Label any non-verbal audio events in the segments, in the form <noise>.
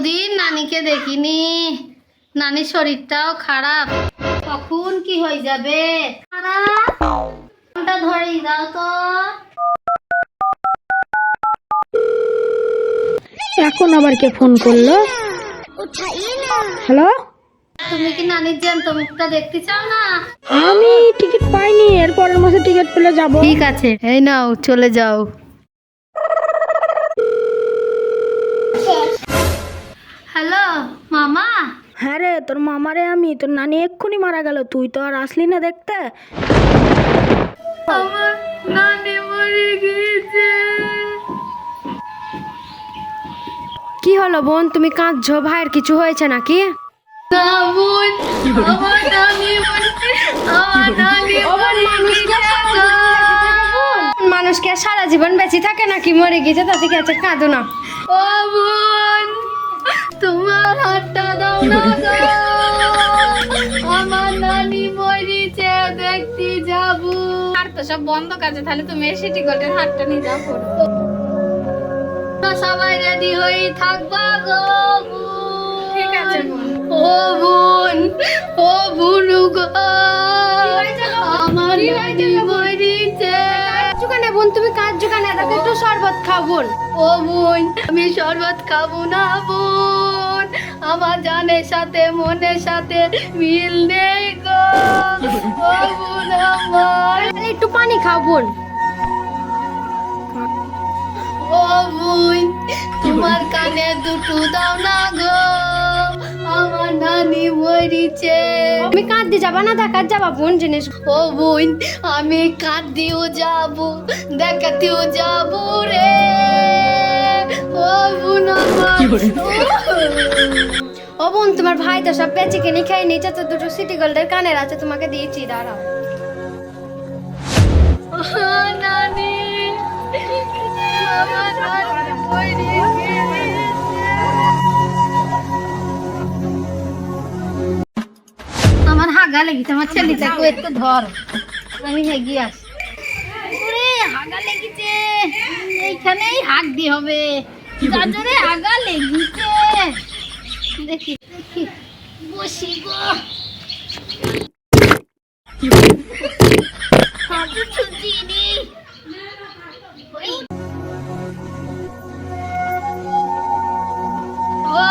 কতদিন নানিকে দেখিনি। নানির শরীরটাও খারাপ। কখন কি হয়ে যাবে? খারাপ। ফোনটা ধরেই দাও তো। এখন আবার কে ফোন করল? হ্যালো? তুমি কি নানির জ্যান্ত মুখটা দেখতে চাও না? আমি টিকিট পাইনি এর পরের মাসে টিকিট পেলে যাব। ঠিক আছে এই নাও চলে যাও। হ্যাঁ রে তোর মামারে আমি তোর নানি এক্ষুনি মারা গেল তুই তো আর আসলি না দেখতে। আমার নানি মরে গিয়েছে। কি হলো বোন তুমি কাঁদছো? ভাইয়ের কিছু হয়েছে নাকি? না বোন আমার নানি মরে আমার নানি মরে গিয়েছে মানুষকে আর সারা জীবন বেঁচে থাকে নাকি মরে গেছে তাতে কি আছে? কাঁদো না। ও বোন তোমার হাতটা দাও না আমার নানি মরিছে দেখতে যাব। আর তো সব বন্ধ কাজে তাহলে তুমি সিটি গোল্ডের হাটটা নিয়ে যাও সবাই রেডি হয়ে থাকবা গো ঠিক আছে বোন। ও বোন ও বুনু গো। আমার নানি মরিছে। চুকানে বোন তুমি কাজ চুকানে। তাকে একটু শরবত খাও বোন। ও বোন আমি শরবত খাব না বোন। আমার জানের সাথে মনের সাথে মিল নেই গো। একটু পানি খাও বোন। ও তোমার কানে দুটো দাও না গো। আমার নানি মরিছে। তুমি কাঁদতে যাবা না দেখার যাবা বোন জিনিস ও বোন আমি কাঁদিও যাব দেখাতেও যাব রে। ও বোন তোমার ভাই তো সব বেঁচে কিনে খেয়ে নিচে তো দুটো সিটি গোল্ডের কানের আছে তোমাকে দিয়েছি দাঁড়াও। নানি আমার হাগা লেগেছে আমার ছেলেটাকে একটু ধর। আমি হেগিয়ে আসি। হাগা লেগেছে। এইখানেই হাগ দিয়ে হবে। গাজরে আগা লেগেছে। দেখি দেখি বসি গো। হাগু ছুটিনি ওই ও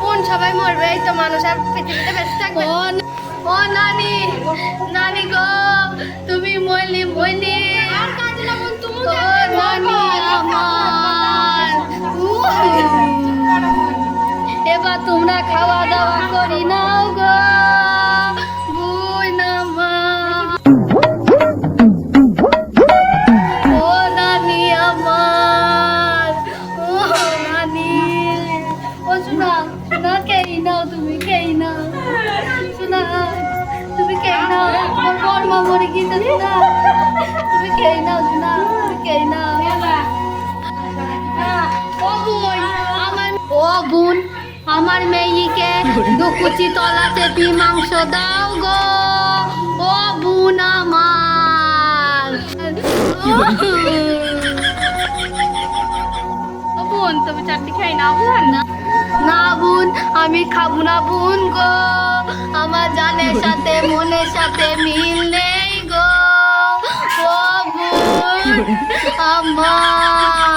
বোন সবাই মরবে এই তো মানুষ আর পৃথিবীতে বেঁচে থাকবে। ও নানি নানি গো তুমি নানি আমার। এবার তোমরা খাওয়া দাওয়া করি নাও গো। ও নানি আমার। মা মরে গিয়েছে শোনা তুমি খেই নাও শোনা তুমি খেই নাও ও বোন আমার ও বোন আমার মেয়েকে দু কুচি তলা চেপি মাংস দাও গো ও বোন আমার বোন তুমি চারটি খাই না বোন না না বোন আমি খাব না বোন গো আমার জানের সাথে মনের সাথে মিল <laughs> বোন আমার